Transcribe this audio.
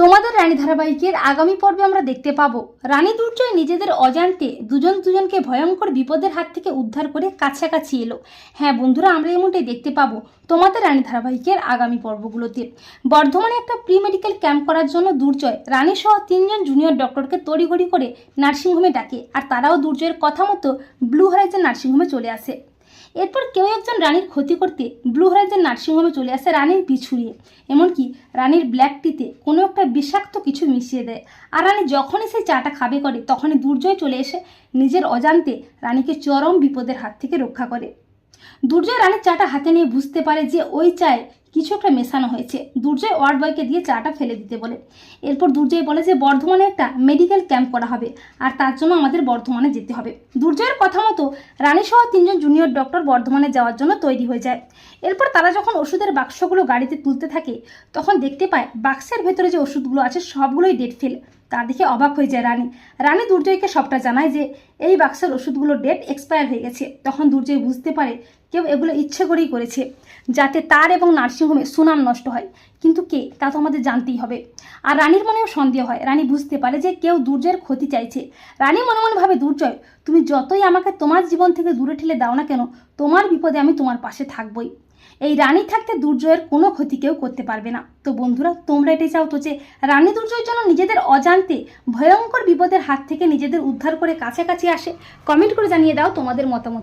তোমাদের রানী ধারাবাহিকের আগামী পর্বে আমরা দেখতে পাবো। রানী দুর্জয় নিজেদের অজান্তে দুজন দুজনকে ভয়ঙ্কর বিপদের হাত থেকে উদ্ধার করে কাছাকাছি এলো। হ্যাঁ বন্ধুরা, আমরা এমনটাই দেখতে পাবো তোমাদের রানী ধারাবাহিকের আগামী পর্বগুলোতে। বর্ধমানে একটা প্রি মেডিকেল ক্যাম্প করার জন্য দুর্জয়, রানী সহ তিনজন জুনিয়র ডক্টরকে তড়িঘড়ি করে নার্সিংহোমে ডাকে। আর তারাও দুর্জয়ের কথা মতো ব্লু হরাইজেন নার্সিংহোমে চলে আসে। এরপর কেউ একজন রানীর ক্ষতি করতে ব্লু হরাইজন নার্সিংহোমে চলে আসে রানীর পিছুড়িয়ে এমনকি রানীর ব্ল্যাক টিতে কোনো একটা বিষাক্ত কিছু মিশিয়ে দেয়। আর রানী যখনই সেই চাটা খাবে করে, তখনই দুর্জয় চলে এসে নিজের অজান্তে রানীকে চরম বিপদের হাত থেকে রক্ষা করে। দুর্জয় রানীর চাটা হাতে নিয়ে বুঝতে পারে যে ওই চায়ে কিছু একটা মেশানো হয়েছে। দুর্জয় ওয়ার্ড বয়কে দিয়ে চাটা ফেলে দিতে বলে। এরপর দুর্জয় বলে যে, বর্ধমানে একটা মেডিকেল ক্যাম্প করা হবে আর তার জন্য আমাদের বর্ধমানে যেতে হবে। দুর্জয়ের কথা মতো রানী সহ তিনজন জুনিয়র ডক্টর বর্ধমানে যাওয়ার জন্য তৈরি হয়ে যায়। এরপর তারা যখন ওষুধের বাক্সগুলো গাড়িতে তুলতে থাকে, তখন দেখতে পায় বাক্সের ভেতরে যে ওষুধগুলো আছে, সবগুলোই ডেট ফেল। তা দেখে অবাক হয়ে যায় রানী। রানী দুর্জয়কে সবটা জানায় যে, এই বাক্সের ওষুধগুলো ডেট এক্সপায়ার হয়ে গেছে। তখন দুর্জয় বুঝতে পারে কেউ এগুলো ইচ্ছে করেই করেছে, যাতে তার এবং নার্সিংহোমে সুনাম নষ্ট হয়। কিন্তু কে? তা তো আমাদের জানতেই হবে। আর রানীর মনেও সন্দেহ হয়। রানী বুঝতে পারে যে কেউ দুর্জয়ের ক্ষতি চাইছে। রানী মনে মনে ভাবে, দুর্জয়, তুমি যতই আমাকে তোমার জীবন থেকে দূরে ঠেলে দাও না কেন, তোমার বিপদে আমি তোমার পাশে থাকবই। এই রানী থাকতে দুর্জয়ের কোনো ক্ষতি কেউ করতে পারবে না। তো বন্ধুরা, তোমরা এটাই চাও তো যে রানী দুর্জয়ের জন্য নিজেদের অজান্তে ভয়ঙ্কর বিপদের হাত থেকে নিজেদের উদ্ধার করে কাছাকাছি আসে? কমেন্ট করে জানিয়ে দাও তোমাদের মতামত।